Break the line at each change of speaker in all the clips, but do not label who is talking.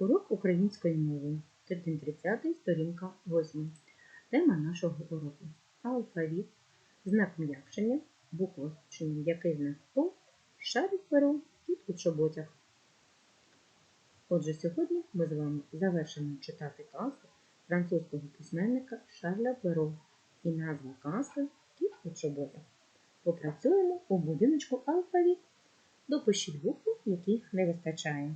Урок української мови. Тиждень 30, сторінка 8. Тема нашого уроку. Алфавіт, знак м'якшення, буква чи м'який знак О, шарик перо, кіт у чоботях. Отже, сьогодні ми з вами завершимо читати казку французького письменника Шарля Перо і назва казки Кіт у чоботях. Попрацюємо у будиночку алфавіт. Допишіть букви, яких не вистачає.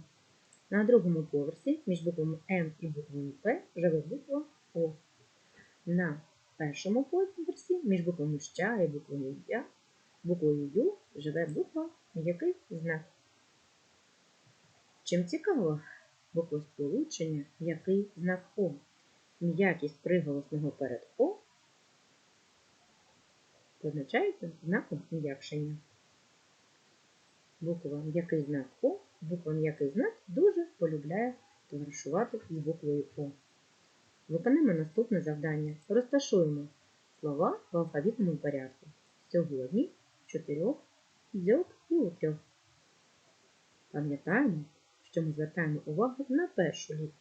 На другому поверсі між буквами М і буквою П живе буква О. На першому поверсі між буквами Ща і буквою Я, буквою Ю живе буква м'який знак. Чим цікаво буквосполучення м'який знак О. М'якість приголосного перед О позначається знаком м'якшення. Буква м'який знак О, буква м'який знак дуже полюбляє товаришувати з буквою О. Виконаємо наступне завдання. Розташуємо слова в алфавітному порядку. Сьогодні чотирьох, дзьоб і у трьох. Пам'ятаємо, що ми звертаємо увагу на першу літеру.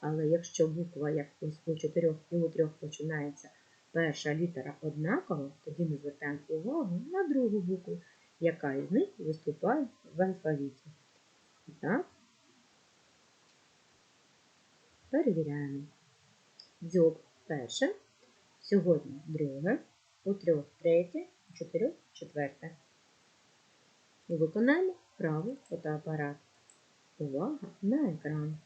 Але якщо буква, як ось у чотирьох і у трьох починається перша літера однакова, тоді ми звертаємо увагу на другу букву, яка із них виступає в алфавіті. Так, перевіряємо. Дзьоб перше, сьогодні друге, у трьох третє, у чотирьох четверте. І виконаємо правий фотоапарат. Увага на екран.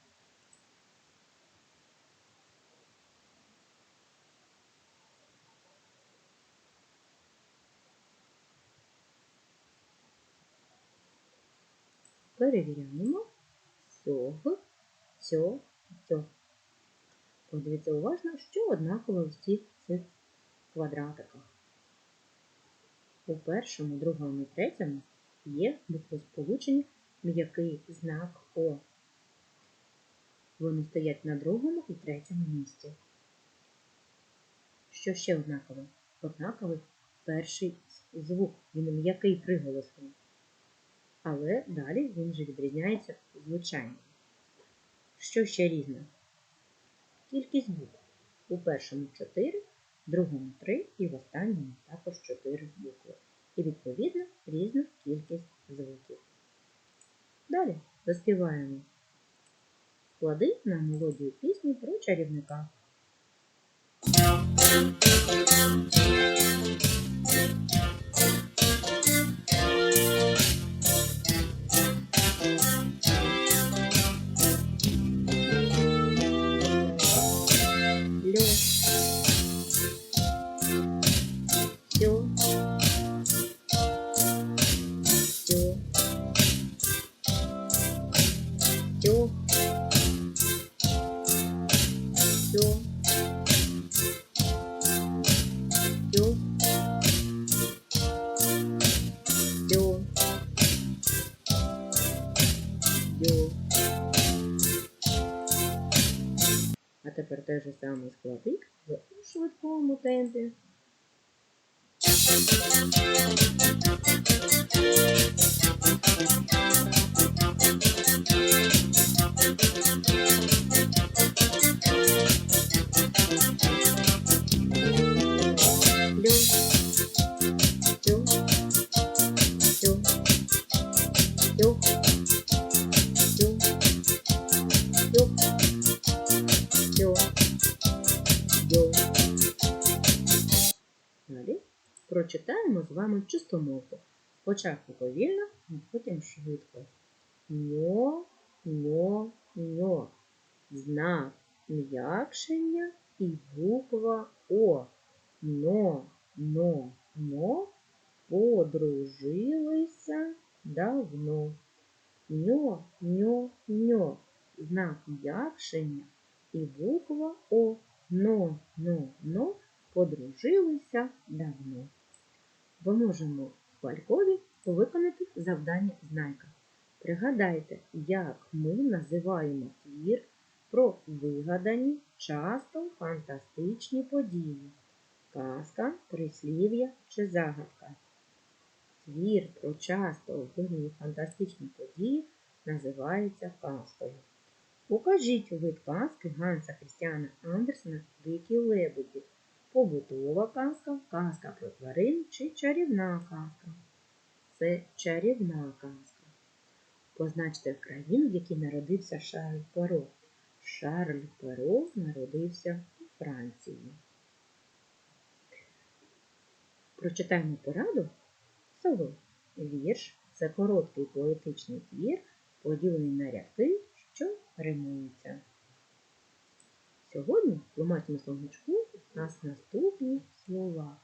Перевіряємо сьог, цьо, цьо. Подивіться уважно, що однаково в всіх цих квадратиках. У першому, другому і третьому є буквосполучення м'який знак О. Вони стоять на другому і третьому місці. Що ще однаково? Однаковий перший звук, він м'який приголосний. Але далі він вже відрізняється звичайно. Що ще різне? Кількість букв. У першому 4, в другому 3 і в останньому також 4 букви. І відповідно різна кількість звуків. Далі заспіваємо склади на мелодію пісні про чарівника. Тепер той же самий складик в швидкому темпі. Льо. Вами чистомовку. Спочатку повільно, а потім швидко. Ньо, ньо, ньо. Знак м'якшення і буква О. Но, но, но подружилися давно. Ньо, ньо, ньо. Знак м'якшення і буква О. Но, но, но подружилися давно. Ви можемо Хвалькові виконати завдання знайка. Пригадайте, як ми називаємо твір про вигадані, часто фантастичні події. Казка, прислів'я чи загадка. Твір про часто вигадані фантастичні події називається казкою. Укажіть вид казки Ганса Христіана Андерсена Дикі лебеді. Побутова казка, казка про тварин чи чарівна казка. Це чарівна казка. Позначте країну, в якій народився Шарль Перо. Шарль Перо народився у Франції. Прочитаємо пораду село. Вірш це короткий поетичний твір, поділений на рядки, що римуються. Сьогодні в тлумачному словничку у нас наступні слова.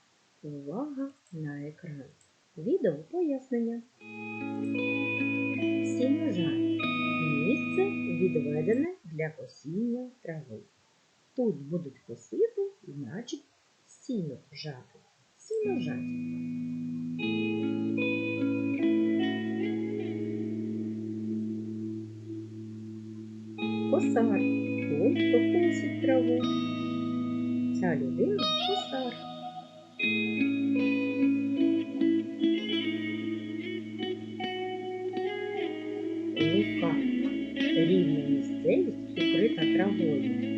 Увага на екран. Відео пояснення. Сіножай. Місце відведене для косіння трави. Тут будуть косити, значить сіно жати. Сіно жати. Косар. Той, хто косить траву. Ця людина косар. Лука. Рівна місцевість укрита травою.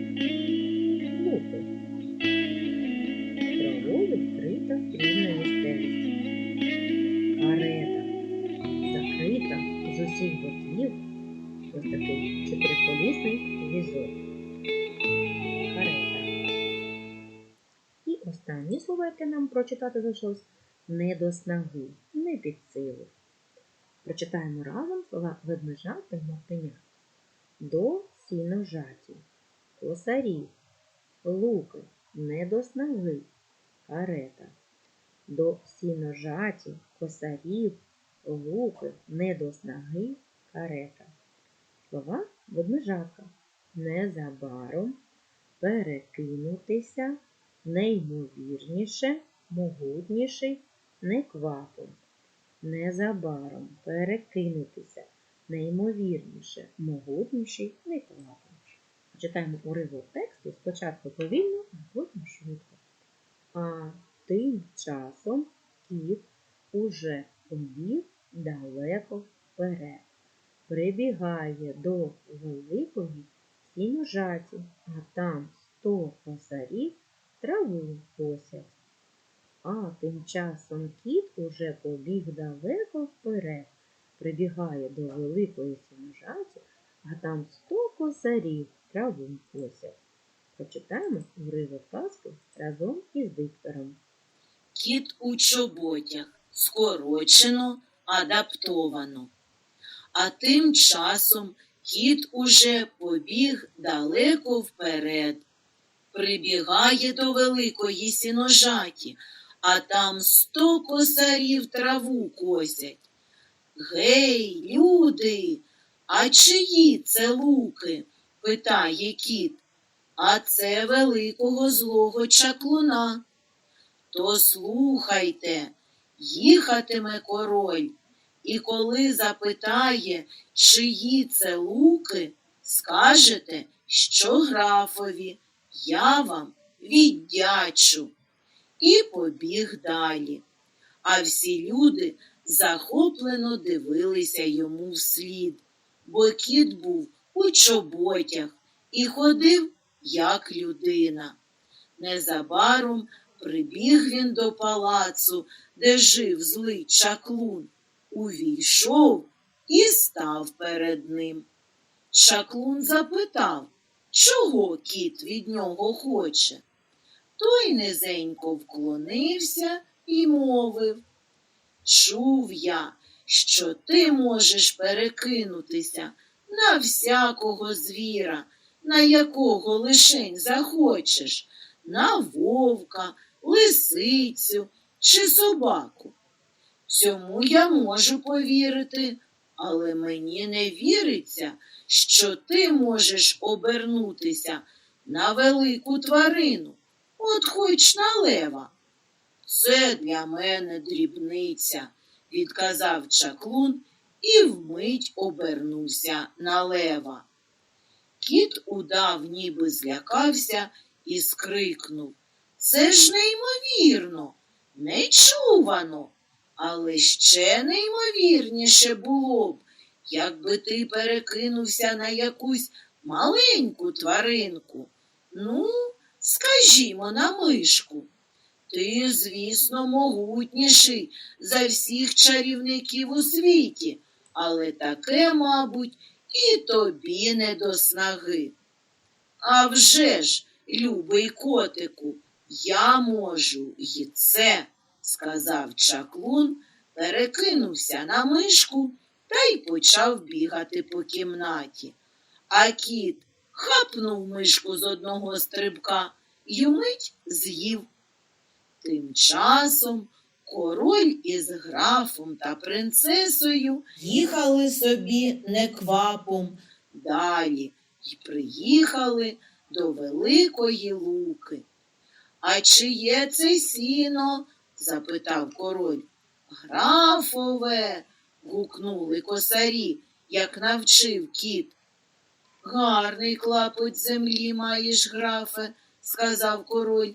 Останні нам прочитати залишилось, не до снаги, не під силу. Прочитаємо разом слова ведмежа та мавпеня. До сіножаті, косарів, луки, не до снаги, карета. До сіножаті, косарів, луки, не до снаги, карета. Слова ведмежатка. Незабаром перекинутися, неймовірніше, могутніший, неквапом. Незабаром перекинутися, неймовірніше, могутніший, неквапом. Читаємо уривок тексту спочатку повільно, а потім швидко. А тим часом кіт уже побіг далеко вперед прибігає до великої сіножаті, а там сто косарів траву косять. А тим часом кіт уже побіг далеко вперед, прибігає до великої сіножаті, а там сто косарів траву косять. Прочитаємо уривок казки разом із диктором.
Кіт у чоботях скорочено, адаптовано. А тим часом кіт уже побіг далеко вперед. Прибігає до великої сіножаті, а там сто косарів траву косять. Гей, люди, а чиї це луки? питає кіт. А це великого злого чаклуна. То слухайте, їхатиме король, і коли запитає, чиї це луки, скажете, що графові, я вам віддячу. І побіг далі. А всі люди захоплено дивилися йому вслід, бо кіт був у чоботях і ходив, як людина. Незабаром прибіг він до палацу, де жив злий чаклун, увійшов і став перед ним. Чаклун запитав, чого кіт від нього хоче. Той низенько вклонився і мовив Чув я, що ти можеш перекинутися на всякого звіра, на якого лишень захочеш, на вовка, лисицю чи собаку. Цьому я можу повірити, але мені не віриться, що ти можеш обернутися на велику тварину, от хоч на лева. Це для мене дрібниця, відказав чаклун і вмить обернувся на лева. Кіт удав, ніби злякався і скрикнув. Це ж неймовірно, нечувано, але ще неймовірніше було б, якби ти перекинувся на якусь маленьку тваринку. Ну, скажімо на мишку. Ти, звісно, могутніший за всіх чарівників у світі, але таке, мабуть, і тобі не до снаги. А вже ж, любий котику, я можу і це, сказав чаклун, перекинувся на мишку та й почав бігати по кімнаті. А кіт хапнув мишку з одного стрибка й умить з'їв. Тим часом король із графом та принцесою їхали собі неквапом далі й приїхали до великої луки. А чиє це сіно? Запитав король. Графове. гукнули косарі, як навчив кіт. Гарний клапоть землі маєш, графе, сказав король.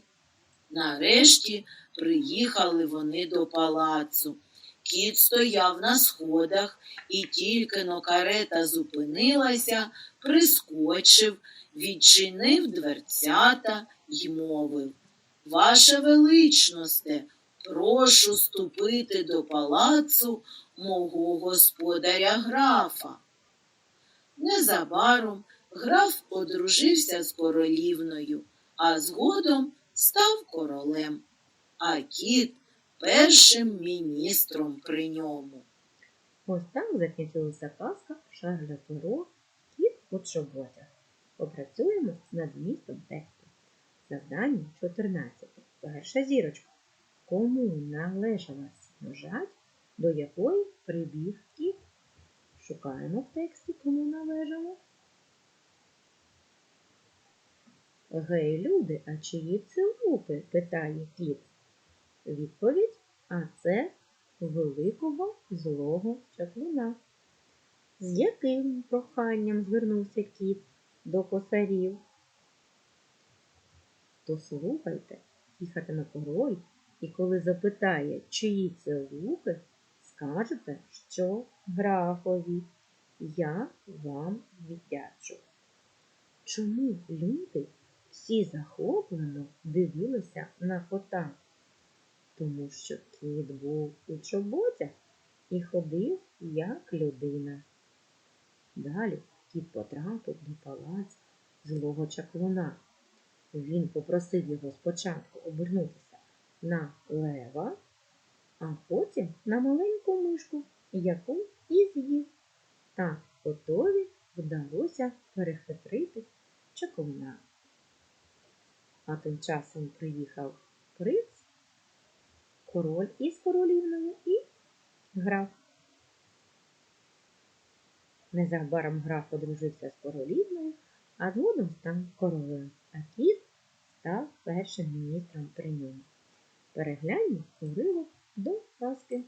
Нарешті приїхали вони до палацу. Кіт стояв на сходах, і тільки но карета зупинилася, прискочив, відчинив дверцята й мовив. Ваше величносте, прошу ступити до палацу мого господаря графа. Незабаром граф одружився з королівною, а згодом став королем, а кіт першим міністром при ньому.
Ось так закінчилася казка Шарля Перо Кіт у чоботях. Попрацюємо над містом тексту. Завдання 14. Перша зірочка. Кому належала сіножать, до якої прибіг кіт? Шукаємо в тексті, кому належало. Гей, люди, а чиї це луки? питає кіт. Відповідь а це великого злого чаклуна. З яким проханням звернувся кіт до косарів? То слухайте, їхатиме король, і коли запитає, чиї це луки, скажете, що графові. Я вам віддячу. Чому люди всі захоплено дивилися на кота? Тому що кіт був у чоботях і ходив як людина. Далі кіт потрапив до палацу злого чаклуна. Він попросив його спочатку обернутися на лева, а потім на маленьку мишку, яку і з'їв. Так котові вдалося перехитрити чаклуна. А тим часом приїхав принц, король із королівною і граф. Незабаром граф одружився з королівною, а згодом став королем, а кіт став першим міністром при ньому. Перегляньмо уривок до казки.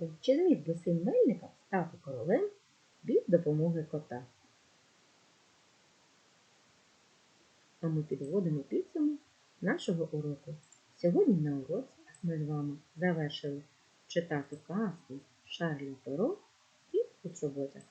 Поміркуйте, чи зміг би син Мельника стати королем без допомоги кота. А ми підводимо підсумок нашого уроку. Сьогодні на уроці ми з вами завершили читати казку Шарлі Перо і у.